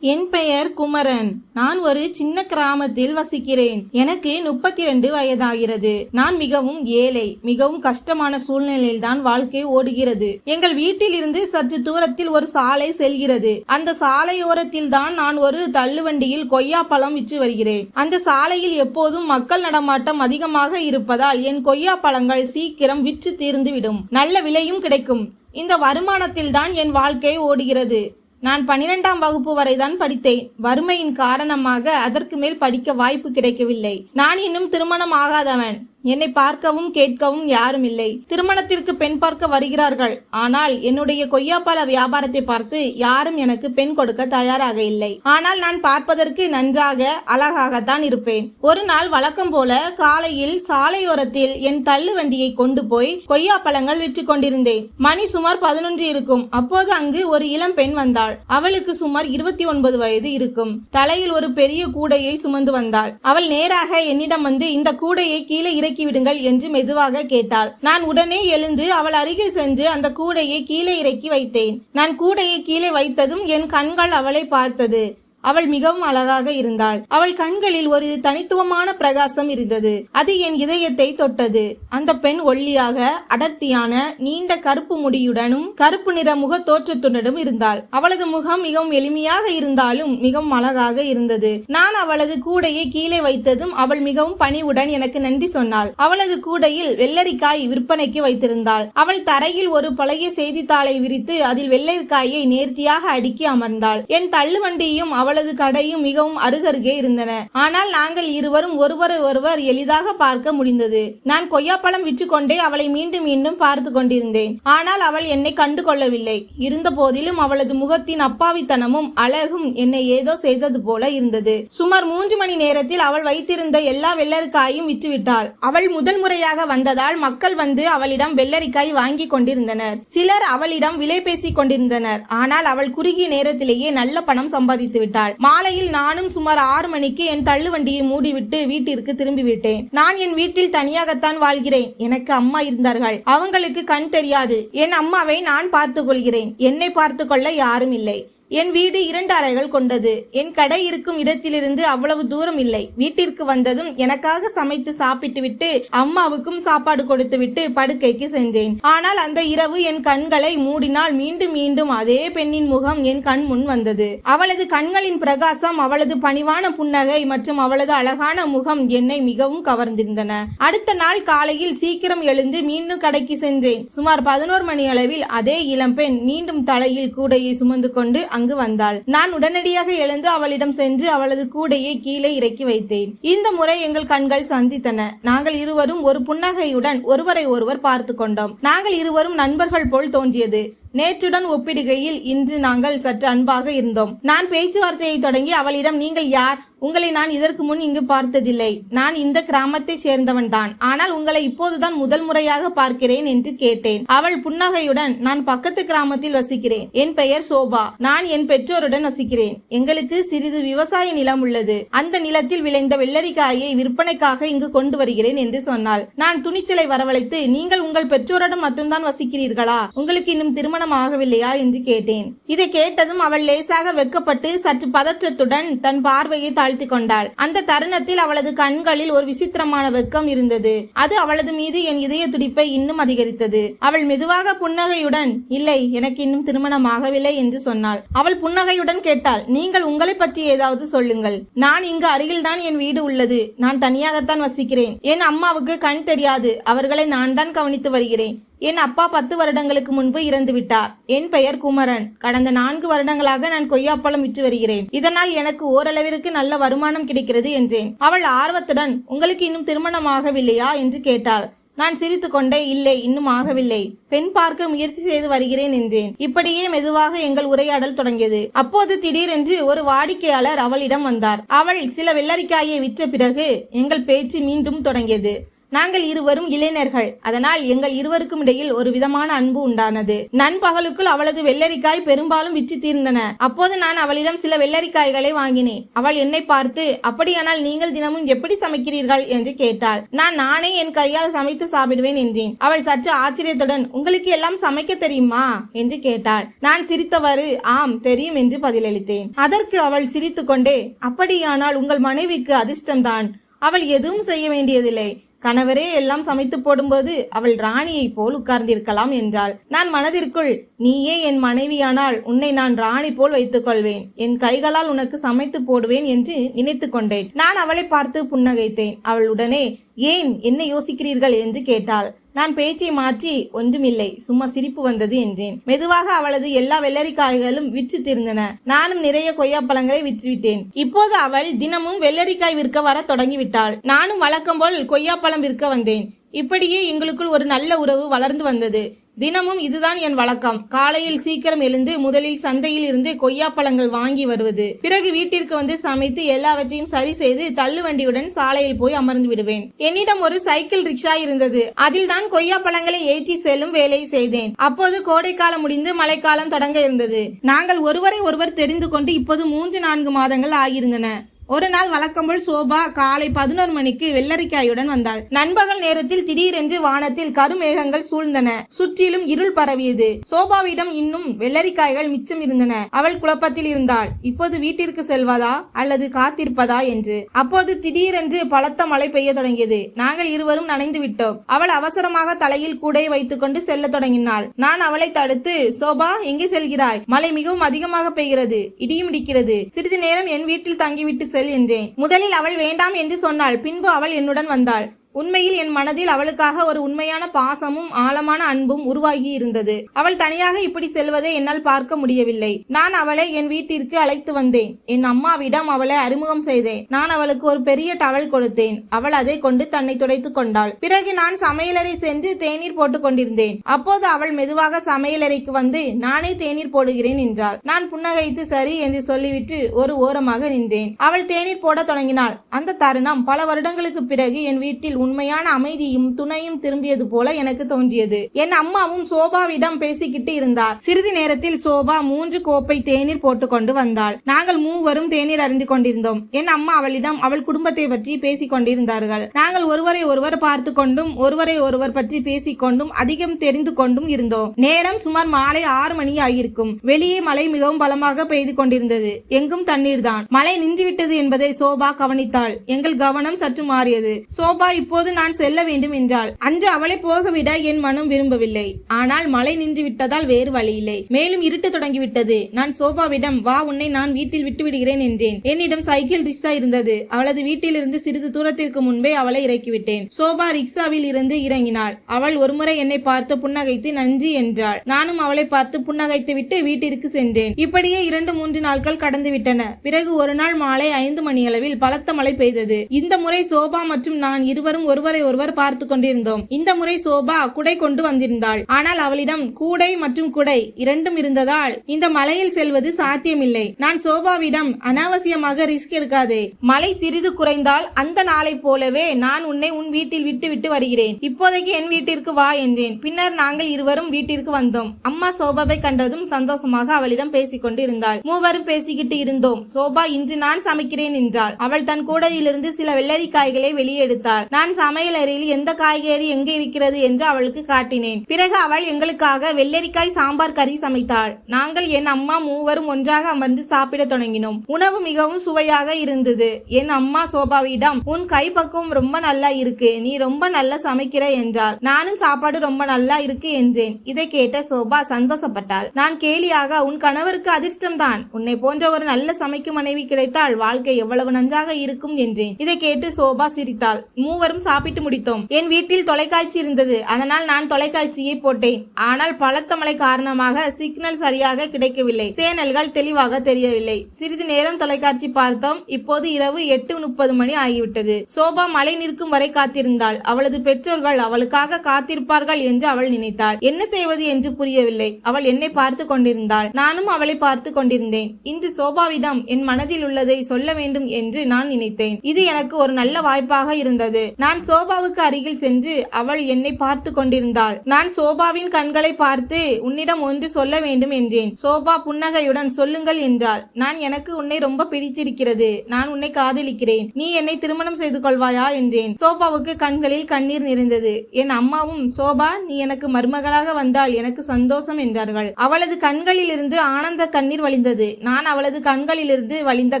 என் பெயர் குமரன். நான் ஒரு சின்ன கிராமத்தில் வசிக்கிறேன். எனக்கு முப்பத்தி ரெண்டு வயதாகிறது. நான் மிகவும் ஏழை மிகவும் கஷ்டமான சூழ்நிலையில் தான் வாழ்க்கை ஓடுகிறது. எங்கள் வீட்டில் இருந்து சற்று தூரத்தில் ஒரு சாலை செல்கிறது. அந்த சாலையோரத்தில் தான் நான் ஒரு தள்ளுவண்டியில் கொய்யா பழம் விற்று வருகிறேன். அந்த சாலையில் எப்போதும் மக்கள் நடமாட்டம் அதிகமாக இருப்பதால் என் கொய்யா பழங்கள் சீக்கிரம் விற்று தீர்ந்துவிடும். நல்ல விலையும் கிடைக்கும். இந்த வருமானத்தில் தான் என் வாழ்க்கை ஓடுகிறது. நான் பன்னிரெண்டாம் வகுப்பு வரைதான் படித்தேன். வறுமையின் காரணமாக அதற்கு மேல் படிக்க வாய்ப்பு கிடைக்கவில்லை. நான் இன்னும் திருமணம் ஆகாதவன். என்னை பார்க்கவும் கேட்கவும் யாரும் இல்லை. திருமணத்திற்கு பெண் பார்க்க வருகிறார்கள். ஆனால் என்னுடைய கொய்யாப்பழ வியாபாரத்தை பார்த்து யாரும் எனக்கு பெண் கொடுக்க தயாராக இல்லை. ஆனால் நான் பார்ப்பதற்கு நன்றாக அழகாகத்தான் இருப்பேன். ஒரு நாள் வழக்கம் போல காலையில் சாலையோரத்தில் என் தள்ளு வண்டியை கொண்டு போய் கொய்யா பழங்கள் விற்று கொண்டிருந்தேன். மணி சுமார் பதினொன்று இருக்கும். அப்போது அங்கு ஒரு இளம் பெண் வந்தாள். அவளுக்கு சுமார் இருபத்தி ஒன்பது வயது இருக்கும். தலையில் ஒரு பெரிய கூடையை சுமந்து வந்தாள். அவள் நேராக என்னிடம் வந்து இந்த கூடையை கீழே இறக்கி விடுங்கள் என்று மெதுவாக கேட்டாள். நான் உடனே எழுந்து அவள் அருகில் சென்று அந்த கூடையை கீழே இறக்கி வைத்தேன். நான் கூடையை கீழே வைத்ததும் என் கண்கள் அவளை பார்த்தது. அவள் மிகவும் அழகாக இருந்தாள். அவள் கண்களில் ஒரு தனித்துவமான பிரகாசம் இருந்தது. அது என் இதயத்தை தொட்டது. அந்த பெண் ஒல்லியாக அடர்த்தியான நீண்ட கருப்பு முடியுடனும் கருப்பு நிற முக தோற்றத்துடனும் இருந்தாள். அவளது முகம் மிகவும் எளிமையாக இருந்தாலும் மிகவும் அழகாக இருந்தது. நான் அவளது கூடையை கீழே வைத்ததும் அவள் மிகவும் பணிவுடன் எனக்கு நன்றி சொன்னாள். அவளது கூடையில் வெள்ளரிக்காய் விற்பனைக்கு வைத்திருந்தாள். அவள் தரையில் ஒரு பழைய செய்தித்தாளை விரித்து அதில் வெள்ளரிக்காயை நேர்த்தியாக அடுக்கி அமர்ந்தாள். என் தள்ளுவண்டியும் அவளது கடையும் மிகவும் அருகருகே இருந்தன. ஆனால் நாங்கள் இருவரும் ஒருவரை ஒருவர் எளிதாக பார்க்க முடிந்தது. நான் கொய்யாப்பழம் விற்றுக்கொண்டே அவளை மீண்டும் மீண்டும் பார்த்து கொண்டிருந்தேன். ஆனால் அவள் என்னை கண்டு கொள்ளவில்லை. இருந்த போதிலும் அவளது முகத்தின் அப்பாவித்தனமும் அழகும் என்னை ஏதோ செய்தது போல இருந்தது. சுமார் மூன்று மணி நேரத்தில் அவள் வைத்திருந்த எல்லா வெள்ளரிக்காயும் விற்றுவிட்டாள். அவள் முதல் முறையாக வந்ததால் மக்கள் வந்து அவளிடம் வெள்ளரிக்காய் வாங்கி கொண்டிருந்தனர். சிலர் அவளிடம் விலை பேசிக் கொண்டிருந்தனர். ஆனால் அவள் குறுகிய நேரத்திலேயே நல்ல பணம் சம்பாதித்து விட்டாள் மாலையில் நானும் சுமார் ஆறு மணிக்கு என் தள்ளுவண்டியை மூடிவிட்டு வீட்டிற்கு திரும்பி விட்டேன் நான் என் வீட்டில் தனியாகத்தான் வாழ்கிறேன். எனக்கு அம்மா இருந்தார்கள். அவங்களுக்கு கண் தெரியாது. என் அம்மாவை நான் பார்த்துக் கொள்கிறேன் என்னை பார்த்து கொள்ள யாரும் இல்லை. என் வீடு இரண்டு அறைகள் கொண்டது. என் கடை இருக்கும் இடத்திலிருந்து அவ்வளவு தூரம் இல்லை. வீட்டிற்கு வந்ததும் எனக்காக சமைத்து சாப்பிட்டுவிட்டு அம்மாவுக்கும் சாப்பாடு கொடுத்துவிட்டு படுக்கைக்கு சென்றேன். ஆனால் அந்த இரவு என் கண்களை மூடினால் மீண்டும் மீண்டும் அதே பெண்ணின் முகம் என் கண் முன் வந்தது. அவளது கண்களின் பிரகாசம் அவளது பணிவான புன்னகை மற்றும் அவளது அழகான முகம் என்னை மிகவும் கவர்ந்திருந்தன. அடுத்த நாள் காலையில் சீக்கிரம் எழுந்து மீண்டும் கடைக்கு சென்றேன். சுமார் பதினோரு மணி அளவில் அதே இளம்பெண் மீண்டும் தலையில் கூடையை சுமந்து கொண்டு அங்கு வந்தாள். நான் உடனடியாக எழுந்து அவளிடம் சென்று அவளது கூடையை கீழே இறக்கி வைத்தேன். இந்த முறை எங்கள் கண்கள் சந்தித்தன. நாங்கள் இருவரும் ஒரு புன்னகையுடன் ஒருவரை ஒருவர் பார்த்து கொண்டோம். நாங்கள் இருவரும் நண்பர்கள் போல் தோன்றியது. நேற்றுடன் ஒப்பிடுகையில் இன்று நாங்கள் சற்று அன்பாக இருந்தோம். நான் பேச்சுவார்த்தையை தொடங்கி அவளிடம் நீங்கள் யார்? உங்களை நான் இதற்கு முன் இங்கு பார்த்ததில்லை. நான் இந்த கிராமத்தைச் சேர்ந்தவன் தான். ஆனால் உங்களை இப்போதுதான் முதல் முறையாக பார்க்கிறேன் என்று கேட்டேன். அவள் புன்னகையுடன் நான் பக்கத்து கிராமத்தில் வசிக்கிறேன். என் பெயர் சோபா. நான் என் பெற்றோருடன் வசிக்கிறேன். எங்களுக்கு சிறிது விவசாய நிலம் உள்ளது. அந்த நிலத்தில் விளைந்த வெள்ளரிக்காயை விற்பனைக்காக இங்கு கொண்டு வருகிறேன் என்று சொன்னாள். நான் துணிச்சலை வரவழைத்து நீங்கள் உங்கள் பெற்றோருடன் மட்டும்தான் வசிக்கிறீர்களா? உங்களுக்கு இன்னும் திருமணம் ஆகவில்லையா? என்று கேட்டேன். இதை கேட்டதும் அவள் லேசாக வெட்கப்பட்டு சற்று பதற்றத்துடன் தன் பார்வையை தாழ்த்தி கொண்டாள் அந்த தருணத்தில் அவளது கண்களில் ஒரு விசித்திரமான வெக்கம் இருந்தது. அது அவளது மீது என் இதய துடிப்பை இன்னும் அதிகரித்தது. அவள் மெதுவாக புன்னகையுடன் இல்லை எனக்கு இன்னும் திருமணம் ஆகவில்லை என்று சொன்னாள். அவள் புன்னகையுடன் கேட்டாள் நீங்கள் உங்களை பற்றி ஏதாவது சொல்லுங்கள். நான் இங்கு அருகில்தான் என் வீடு உள்ளது. நான் தனியாகத்தான் வசிக்கிறேன். என் அம்மாவுக்கு கண் தெரியாது. அவர்களை நான் தான் கவனித்து வருகிறேன். என் அப்பா பத்து வருடங்களுக்கு முன்பு இறந்து விட்டார். என் பெயர் குமரன். கடந்த நான்கு வருடங்களாக நான் கொய்யாப்பழம் விற்று வருகிறேன். இதனால் எனக்கு ஓரளவிற்கு நல்ல வருமானம் கிடைக்கிறது என்றேன். அவள் ஆர்வத்துடன் உங்களுக்கு இன்னும் திருமணம் ஆகவில்லையா? என்று கேட்டாள். நான் சிரித்துக்கொண்டே இல்லை இன்னும் ஆகவில்லை. பெண் பார்க்க முயற்சி செய்து வருகிறேன் என்றேன். இப்படியே மெதுவாக எங்கள் உரையாடல் தொடங்கியது. அப்போது திடீரென்று ஒரு வாடிக்கையாளர் அவளிடம் வந்தார். அவள் சில வெள்ளரிக்காயை விற்ற பிறகு எங்கள் பேச்சு மீண்டும் தொடங்கியது. நாங்கள் இருவரும் இளைஞர்கள். அதனால் எங்கள் இருவருக்கும் இடையில் ஒரு விதமான அன்பு உண்டானது. நண்பகலுக்குள் அவளது வெள்ளரிக்காய் பெரும்பாலும் விற்று தீர்ந்தன. அப்போது நான் அவளிடம் சில வெள்ளரிக்காய்களை வாங்கினேன். அவள் என்னை பார்த்து அப்படியானால் நீங்கள் தினமும் எப்படி சமைக்கிறீர்கள்? என்று கேட்டாள். நான் நானே என் கையால் சமைத்து சாப்பிடுவேன் என்றேன். அவள் சற்று ஆச்சரியத்துடன் உங்களுக்கு எல்லாம் சமைக்க தெரியுமா? என்று கேட்டாள். நான் சிரித்தவாறு ஆம் தெரியும் என்று பதிலளித்தேன். அதற்கு அவள் சிரித்துக்கொண்டே அப்படியானால் உங்கள் மனைவிக்கு அதிர்ஷ்டம்தான். அவள் எதுவும் செய்ய வேண்டியதில்லை. கணவரே எல்லாம் சமைத்து போடும்போது அவள் ராணியைப் போல் உட்கார்ந்திருக்கலாம் என்றாள். நான் மனதிற்குள் நீயே என் மனைவியானால் உன்னை நான் ராணி போல் வைத்துக் கொள்வேன். என் கைகளால் உனக்கு சமைத்து போடுவேன் என்று நினைத்து கொண்டேன். நான் அவளை பார்த்து புன்னகைத்தேன். அவள் உடனே ஏன் என்ன யோசிக்கிறீர்கள்? என்று கேட்டாள். நான் பேச்சை மாற்றி ஒன்றுமில்லை. சும்மா சிரிப்பு வந்தது என்றேன். மெதுவாக அவளது எல்லா வெள்ளரிக்காய்களும் விற்று திருந்தன. நானும் நிறைய கொய்யாப்பழங்களை விற்றுவிட்டேன். இப்போது அவள் தினமும் வெள்ளரிக்காய் விற்க வர தொடங்கிவிட்டாள். நானும் வழக்கம் போல் கொய்யாப்பழம் விற்க வந்தேன். இப்படியே எங்களுக்குள் ஒரு நல்ல உறவு வளர்ந்து வந்தது. தினமும் இதுதான் என் வழக்கம். காலையில் சீக்கிரம் எழுந்து முதலில் சந்தையில் இருந்து கொய்யாப்பழங்கள் வாங்கி வருவது. பிறகு வீட்டிற்கு வந்து சமைத்து எல்லாவற்றையும் சரி செய்து தள்ளுவண்டியுடன் சாலையில் போய் அமர்ந்து விடுவேன். என்னிடம் ஒரு சைக்கிள் ரிக்ஷா இருந்தது. அதில் தான் கொய்யாப்பழங்களை ஏற்றி செல்லும் வேலையை செய்தேன். அப்போது கோடைக்காலம் முடிந்து மழைக்காலம் தொடங்க இருந்தது. நாங்கள் ஒருவரை ஒருவர் தெரிந்து கொண்டு இப்போது மூன்று நான்கு மாதங்கள் ஆகியிருந்தன. ஒரு நாள் வழக்கம்போல் சோபா காலை பதினோரு மணிக்கு வெள்ளரிக்காயுடன் வந்தாள். நண்பகல் நேரத்தில் திடீரென்று வானத்தில் கருமேகங்கள் சூழ்ந்தன. சுற்றிலும் இருள் பரவியது. சோபாவிடம் இன்னும் வெள்ளரிக்காய்கள் மிச்சம் இருந்தன. அவள் குழப்பத்தில் இருந்தாள். இப்போது வீட்டிற்கு செல்வதா? அல்லது காத்திருப்பதா என்று. அப்போது திடீரென்று பலத்த மழை பெய்ய தொடங்கியது. நாங்கள் இருவரும் நனைந்து விட்டோம். அவள் அவசரமாக தலையில் கூடையை வைத்துக்கொண்டு செல்ல தொடங்கினாள். நான் அவளை தடுத்து சோபா எங்கே செல்கிறாய்? மழை மிகவும் அதிகமாக பெய்கிறது. இடியும் இடிக்கிறது. சிறிது நேரம் என் வீட்டில் தங்கிவிட்டு செல் என்றேன். முதலில் அவள் வேண்டாம் என்று சொன்னாள். பின்பு அவள் என்னுடன் வந்தாள். உண்மையில் என் மனதில் அவளுக்காக ஒரு உண்மையான பாசமும் ஆழமான அன்பும் உருவாகி இருந்தது. அவள் தனியாக இப்படி செல்வதை என்னால் பார்க்க முடியவில்லை. நான் அவளை என் வீட்டிற்கு அழைத்து வந்தேன். என் அம்மாவிடம் அவளை அறிமுகம் செய்தேன். நான் அவளுக்கு ஒரு பெரிய டவல் கொடுத்தேன். அவள் அதை கொண்டு தன்னை துடைத்துக் கொண்டாள். பிறகு நான் சமையலறை சென்று தேநீர் போட்டுக் கொண்டிருந்தேன். அப்போது அவள் மெதுவாக சமையலறைக்கு வந்து நானே தேநீர் போடுகிறேன் என்றாள். நான் புன்னகைத்து சரி என்று சொல்லிவிட்டு ஒரு ஓரமாக நின்றேன். அவள் தேநீர் போடத் தொடங்கினாள். அந்த தருணம் பல வருடங்களுக்கு பிறகு என் வீட்டில் உண்மையான அமைதியும் துணையும் திரும்பியது போல எனக்கு தோன்றியது. என் அம்மாவும் சோபாவிடம் பேசிக்கிட்டு இருந்தார். சிறிது நேரத்தில் சோபா மூன்று கோப்பை தேநீர் போட்டுக்கொண்டு வந்தாள். நாங்கள் மூவரும் தேநீர் அறிந்து கொண்டிருந்தோம். என் அம்மா அவளிடம் அவள் குடும்பத்தை பற்றி பேசிக் கொண்டிருந்தார்கள். நாங்கள் ஒருவரை ஒருவர் பார்த்து கொண்டும் ஒருவரை ஒருவர் பற்றி பேசிக் கொண்டும் அதிகம் தெரிந்து கொண்டும் இருந்தோம். நேரம் சுமார் மாலை ஆறு மணி ஆகியிருக்கும். வெளியே மழை மிகவும் பலமாக பெய்து கொண்டிருந்தது. எங்கும் தண்ணீர் தான். மழை நின்றுவிட்டது என்பதை சோபா கவனித்தாள். எங்கள் கவனம் சற்று மாறியது. சோபா இப்போது நான் செல்ல வேண்டும் என்றாள். அன்று அவளை போகவிட என் மனம் விரும்பவில்லை. ஆனால் மழை நின்று விட்டதால் வேறு வழியில்லை மேலும் இருட்டு தொடங்கிவிட்டது. நான் சோபாவிடம் வா உன்னை நான் வீட்டில் விட்டு விடுகிறேன் என்றேன். என்னிடம் சைக்கிள் ரிக்ஷா இருந்தது. அவளது வீட்டிலிருந்து சிறிது தூரத்திற்கு முன்பே அவளை இறக்கிவிட்டேன். சோபா ரிக்ஷாவில் இருந்து இறங்கினாள். அவள் ஒருமுறை என்னை பார்த்து புன்னகைத்து நன்றி என்றாள். நானும் அவளை பார்த்து புன்னகைத்து விட்டு வீட்டிற்கு சென்றேன். இப்படியே இரண்டு மூன்று நாட்கள் கடந்து விட்டன. பிறகு ஒரு நாள் மாலை ஐந்து மணியளவில் பலத்த மழை பெய்தது. இந்த முறை சோபா மற்றும் நான் இருவரும் ஒருவரை ஒருவர் பார்த்து கொண்டிருந்தோம். இந்த முறை சோபா குடை கொண்டு வந்திருந்தாள். ஆனால் அவளிடம் கூடை மற்றும் குடை இரண்டும் இருந்ததால் இந்த மலையில் செல்வது சாத்தியமில்லை. நான் சோபாவிடம் அனாவசியமாக ரிஸ்க் எடுக்காதே. மழை சிறிது குறைந்தால் அந்த நாளை போலவே நான் உன்னை உன் வீட்டில் விட்டு விட்டு வருகிறேன். இப்போதைக்கு என் வீட்டிற்கு வா என்றேன். பின்னர் நாங்கள் இருவரும் வீட்டிற்கு வந்தோம். அம்மா சோபாவை கண்டதும் சந்தோஷமாக அவளிடம் பேசிக் கொண்டு இருந்தாள் மூவரும் பேசிக்கிட்டு இருந்தோம். சோபா இன்று நான் சமைக்கிறேன் என்றாள். அவள் தன் கூடையிலிருந்து சில வெள்ளரிக்காய்களை வெளியே எடுத்தாள். நான் சமையல் அறையில் எந்த காய்கறி எங்கே இருக்கிறது என்று அவளுக்கு காட்டினேன். பிறகு அவள் எங்களுக்காக வெள்ளரிக்காய் சாம்பார் கறி சமைத்தாள். நாங்கள் என் அம்மா மூவரும் ஒன்றாக அமர்ந்து சாப்பிட தொடங்கினோம். உணவு மிகவும் சுவையாக இருந்தது. என் அம்மா சோபாவிடம் உன் கைப்பக்குவம் ரொம்ப நல்லா இருக்கு. நீ ரொம்ப நல்லா சமைக்கிற என்றாள். நானும் சாப்பாடு ரொம்ப நல்லா இருக்கு என்றேன். இதை கேட்ட சோபா சந்தோஷப்பட்டாள். நான் கேலியாக உன் கணவருக்கு அதிர்ஷ்டம் தான் உன்னை போன்ற ஒரு நல்ல சமைக்கும் மனைவி கிடைத்தால் வாழ்க்கை எவ்வளவு நன்றாக இருக்கும் என்றேன். இதை கேட்டு சோபா சிரித்தாள். மூவரும் சாப்பிட்டு முடித்தோம். என் வீட்டில் தொலைக்காட்சி இருந்தது. அதனால் நான் தொலைக்காட்சியை போட்டேன். ஆனால் பலத்த மழை காரணமாக சிக்னல் சரியாக கிடைக்கவில்லை. சேனல்கள் தெளிவாக தெரியவில்லை. சிறிது நேரம் தொலைக்காட்சி பார்த்தோம். இப்போது இரவு எட்டு முப்பது மணி ஆகிவிட்டது. சோபா மழை நிற்கும் வரை காத்திருந்தாள். அவளது பெற்றோர்கள் அவளுக்காக காத்திருப்பார்கள் என்று அவள் நினைத்தாள். என்ன செய்வது என்று புரியவில்லை. அவள் என்னை பார்த்து கொண்டிருந்தாள். நானும் அவளை பார்த்து கொண்டிருந்தேன். இன்று சோபாவிடம் என் மனதில் உள்ளதை சொல்ல வேண்டும் என்று நான் நினைத்தேன். இது எனக்கு ஒரு நல்ல வாய்ப்பாக இருந்தது. நான் நான் சோபாவுக்கு அருகில் சென்று அவள் என்னை பார்த்து கொண்டிருந்தாள். நான் சோபாவின் கண்களை பார்த்து உன்னிடம் ஒன்று சொல்ல வேண்டும் என்றேன். சோபா புன்னகையுடன் சொல்லுங்கள் என்றாள். நான் எனக்கு உன்னை ரொம்ப பிடித்திருக்கிறது. நான் உன்னை காதலிக்கிறேன். நீ என்னை திருமணம் செய்து கொள்வாயா என்றேன். சோபாவுக்கு கண்களில் கண்ணீர் நிறைந்தது. என் அம்மாவும் சோபா நீ எனக்கு மருமகளாக வந்தால் எனக்கு சந்தோஷம் என்றார்கள். அவளது கண்களிலிருந்து ஆனந்த கண்ணீர் வழிந்தது. நான் அவளது கண்களிலிருந்து வழிந்த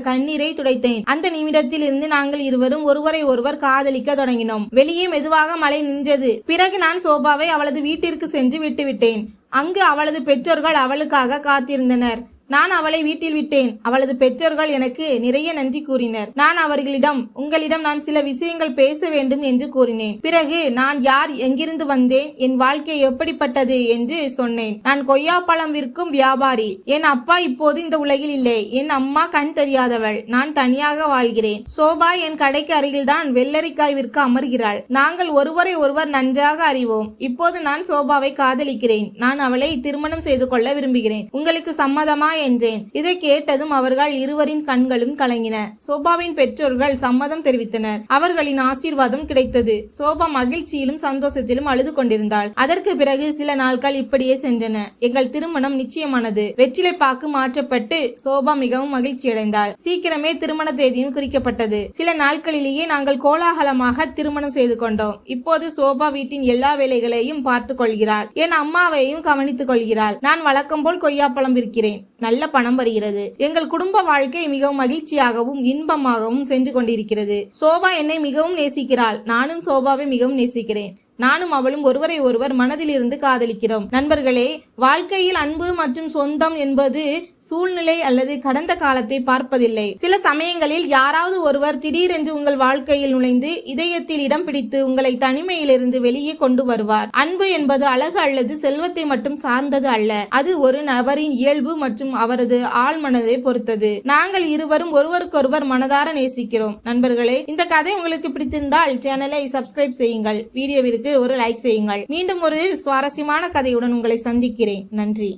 கண்ணீரை துடைத்தேன். அந்த நிமிடத்தில் இருந்து நாங்கள் இருவரும் ஒருவரை ஒருவர் காதலிக்க தொடங்கி தொடங்கினோம் வெளியே மெதுவாக மழை நின்றது. பிறகு நான் சோபாவை அவளது வீட்டிற்கு சென்று விட்டுவிட்டேன். அங்கு அவளது பெற்றோர்கள் அவளுக்காக காத்திருந்தனர். நான் அவளை வீட்டில் விட்டேன். அவளது பெற்றோர்கள் எனக்கு நிறைய நன்றி கூறினர். நான் அவர்களிடம் உங்களிடம் நான் சில விஷயங்கள் பேச வேண்டும் என்று கூறினேன். பிறகு நான் யார் எங்கிருந்து வந்தேன் என் வாழ்க்கை எப்படிப்பட்டது என்று சொன்னேன். நான் கொய்யாப்பழம் விற்கும் வியாபாரி. என் அப்பா இப்போது இந்த உலகில் இல்லை. என் அம்மா கண் தெரியாதவள். நான் தனியாக வாழ்கிறேன். சோபா என் கடைக்கு அருகில்தான் வெள்ளரிக்காய் விற்க அமர்கிறாள். நாங்கள் ஒருவரை ஒருவர் நன்றாக அறிவோம். இப்போது நான் சோபாவை காதலிக்கிறேன். நான் அவளை திருமணம் செய்து கொள்ள விரும்புகிறேன். உங்களுக்கு சம்மதமா என்றேன். இதை கேட்டதும் அவர்கள் இருவரின் கண்களும் கலங்கின. சோபாவின் பெற்றோர்கள் சம்மதம் தெரிவித்தனர். அவர்களின் ஆசீர்வாதம் கிடைத்தது. சோபா மகிழ்ச்சியிலும் சந்தோஷத்திலும் அழுது கொண்டிருந்தாள். அதற்கு பிறகு சில நாட்கள் இப்படியே சென்றன. எங்கள் திருமணம் நிச்சயமானது. வெற்றிலை பாக்கு மாற்றப்பட்டு சோபா மிகவும் மகிழ்ச்சியடைந்தாள். சீக்கிரமே திருமண தேதியும் குறிக்கப்பட்டது. சில நாட்களிலேயே நாங்கள் கோலாகலமாக திருமணம் செய்து கொண்டோம். இப்போது சோபா வீட்டின் எல்லா வேலைகளையும் பார்த்துக் கொள்கிறாள். என் அம்மாவையும் கவனித்துக் கொள்கிறாள். நான் வழக்கம் போல் கொய்யாப்பழம் விற்கிறேன். நல்ல பணம் வருகிறது. எங்கள் குடும்ப வாழ்க்கை மிகவும் மகிழ்ச்சியாகவும் இன்பமாகவும் சென்று கொண்டிருக்கிறது. சோபா என்னை மிகவும் நேசிக்கிறாள். நானும் சோபாவை மிகவும் நேசிக்கிறேன். நானும் அவளும் ஒருவரை ஒருவர் மனதிலிருந்து காதலிக்கிறோம். நண்பர்களே வாழ்க்கையில் அன்பு மற்றும் சொந்தம் என்பது சூழ்நிலை அல்லது கடந்த காலத்தை பார்ப்பதில்லை. சில சமயங்களில் யாராவது ஒருவர் திடீரென்று உங்கள் வாழ்க்கையில் நுழைந்து இதயத்தில் இடம் பிடித்து உங்களை தனிமையிலிருந்து வெளியே கொண்டு வருவார். அன்பு என்பது அழகு அல்லது செல்வத்தை மட்டும் சார்ந்தது அல்ல. அது ஒரு நபரின் இயல்பு மற்றும் அவரது ஆழ்மனதை பொறுத்தது. நாங்கள் இருவரும் ஒருவருக்கொருவர் மனதார நேசிக்கிறோம். நண்பர்களே இந்த கதை உங்களுக்கு பிடித்திருந்தால் சேனலை சப்ஸ்கிரைப் செய்யுங்கள். வீடியோவிற்கு வீடியோவிற்கு ஒரு லைக் செய்யுங்கள். மீண்டும் ஒரு சுவாரஸ்யமான கதையுடன் உங்களை சந்திக்கிறேன். நன்றி.